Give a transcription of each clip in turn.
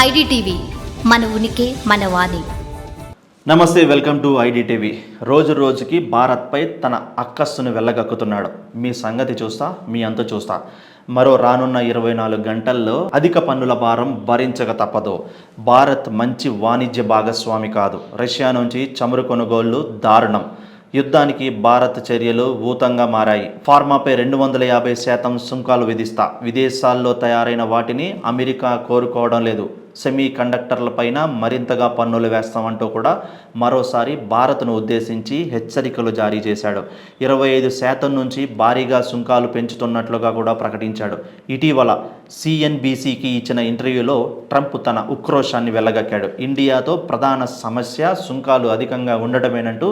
IDTV మన ఉనికి మన వాణి. నమస్తే వెల్కమ్ టు ఐడిటీవీ. రోజు రోజుకి భారత్పై తన అక్కస్సును వెళ్ళగక్కుతున్నాడు. మీ సంగతి చూస్తా మీ అంత చూస్తా. మరో రానున్న ఇరవై నాలుగు గంటల్లో అధిక పన్నుల భారం భరించక తప్పదు. భారత్ మంచి వాణిజ్య భాగస్వామి కాదు. రష్యా నుంచి చమురు కొనుగోళ్ళు దారుణం. యుద్ధానికి భారత్ చర్యలు ఊతంగా మారాయి. ఫార్మాపై రెండు వందల యాభై శాతం సుంకాలు విధిస్తా. విదేశాల్లో తయారైన వాటిని అమెరికా కోరుకోవడం లేదు. సెమీ కండక్టర్లపైన మరింతగా పన్నులు వేస్తామంటూ కూడా మరోసారి భారత్ను ఉద్దేశించి హెచ్చరికలు జారీ చేశాడు. ఇరవై ఐదు శాతం నుంచి భారీగా సుంకాలు పెంచుతున్నట్లుగా కూడా ప్రకటించాడు. ఇటీవల సిఎన్బిసికి ఇచ్చిన ఇంటర్వ్యూలో ట్రంప్ తన ఉక్రోషాన్ని వెళ్ళగక్కాడు ఇండియాతో ప్రధాన సమస్య సుంకాలు అధికంగా ఉండటమేనంటూ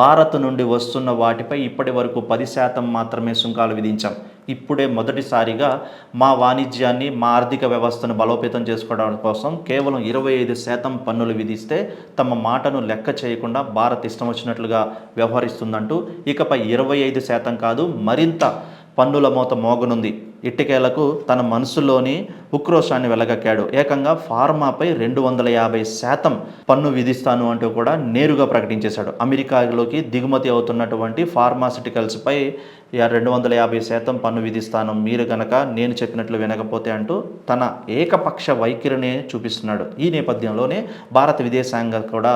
భారత్ నుండి వస్తున్న వాటిపై ఇప్పటి వరకు పది శాతం మాత్రమే సుంకాలు విధించాం. ఇప్పుడే మొదటిసారిగా మా వాణిజ్యాన్ని మా ఆర్థిక వ్యవస్థను బలోపేతం చేసుకోవడం కోసం కేవలం ఇరవై ఐదు శాతం పన్నులు విధిస్తే తమ మాటను లెక్క చేయకుండా భారత్ ఇష్టం వచ్చినట్లుగా వ్యవహరిస్తుందంటూ. ఇకపై ఇరవై ఐదు శాతం కాదు మరింత పన్నుల మోత మోగనుంది. ఇట్టికేలకు తన మనసులోని ఉక్రోషాన్ని వెలగక్కాడు. ఏకంగా ఫార్మాపై రెండు వందల యాభై శాతం పన్ను విధిస్తాను అంటూ కూడా నేరుగా ప్రకటించేశాడు. అమెరికాలోకి దిగుమతి అవుతున్నటువంటి ఫార్మాసిటికల్స్పై రెండు వందల యాభై శాతం పన్ను విధిస్తాను. మీరు గనక నేను చెప్పినట్లు వినకపోతే అంటూ తన ఏకపక్ష వైఖరినే చూపిస్తున్నాడు. ఈ నేపథ్యంలోనే భారత విదేశాంగ కూడా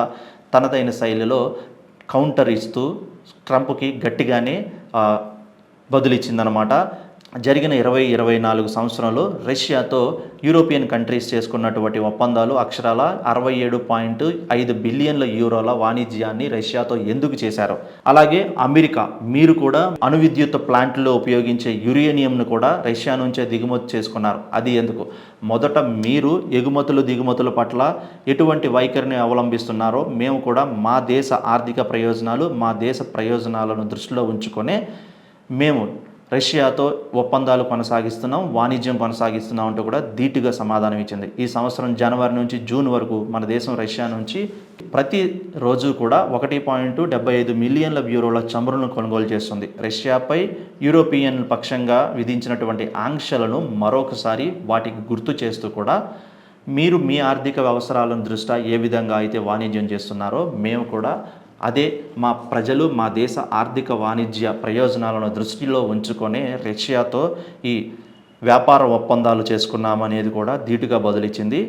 తనదైన శైలిలో కౌంటర్ ఇస్తూ ట్రంప్కి గట్టిగానే బదులిచ్చిందనమాట జరిగిన ఇరవై ఇరవై నాలుగు సంవత్సరంలో రష్యాతో యూరోపియన్ కంట్రీస్ చేసుకున్నటువంటి ఒప్పందాలు అక్షరాల అరవై ఏడు పాయింట్ ఐదు బిలియన్ల యూరోల వాణిజ్యాన్ని రష్యాతో ఎందుకు చేశారు? అలాగే అమెరికా మీరు కూడా అణు విద్యుత్ ప్లాంట్లో ఉపయోగించే యురేనియంను కూడా రష్యా నుంచే దిగుమతి చేసుకున్నారు. అది ఎందుకు? మొదట మీరు ఎగుమతులు దిగుమతుల పట్ల ఎటువంటి వైఖరిని అవలంబిస్తున్నారో మేము కూడా మా దేశ ఆర్థిక ప్రయోజనాలు మా దేశ ప్రయోజనాలను దృష్టిలో ఉంచుకొనే మేము రష్యాతో ఒప్పందాలు కొనసాగిస్తున్నాం వాణిజ్యం కొనసాగిస్తున్నాం అంటూ కూడా ధీటుగా సమాధానం ఇచ్చింది. ఈ సంవత్సరం జనవరి నుంచి జూన్ వరకు మన దేశం రష్యా నుంచి ప్రతి రోజు కూడా ఒకటి పాయింట్ డెబ్బై ఐదు మిలియన్ల బ్యూరోల చమురును కొనుగోలు చేస్తుంది. రష్యాపై యూరోపియన్ పక్షంగా విధించినటువంటి ఆంక్షలను మరొకసారి వాటికి గుర్తు చేస్తూ కూడా మీరు మీ ఆర్థిక అవసరాలను దృష్ట్యా ఏ విధంగా అయితే వాణిజ్యం చేస్తున్నారో మేము కూడా అదే మా ప్రజలు మా దేశ ఆర్థిక వాణిజ్య ప్రయోజనాలను దృష్టిలో ఉంచుకొని రష్యాతో ఈ వ్యాపార ఒప్పందాలు చేసుకున్నామనేది కూడా ధీటుగా బదులిచ్చింది.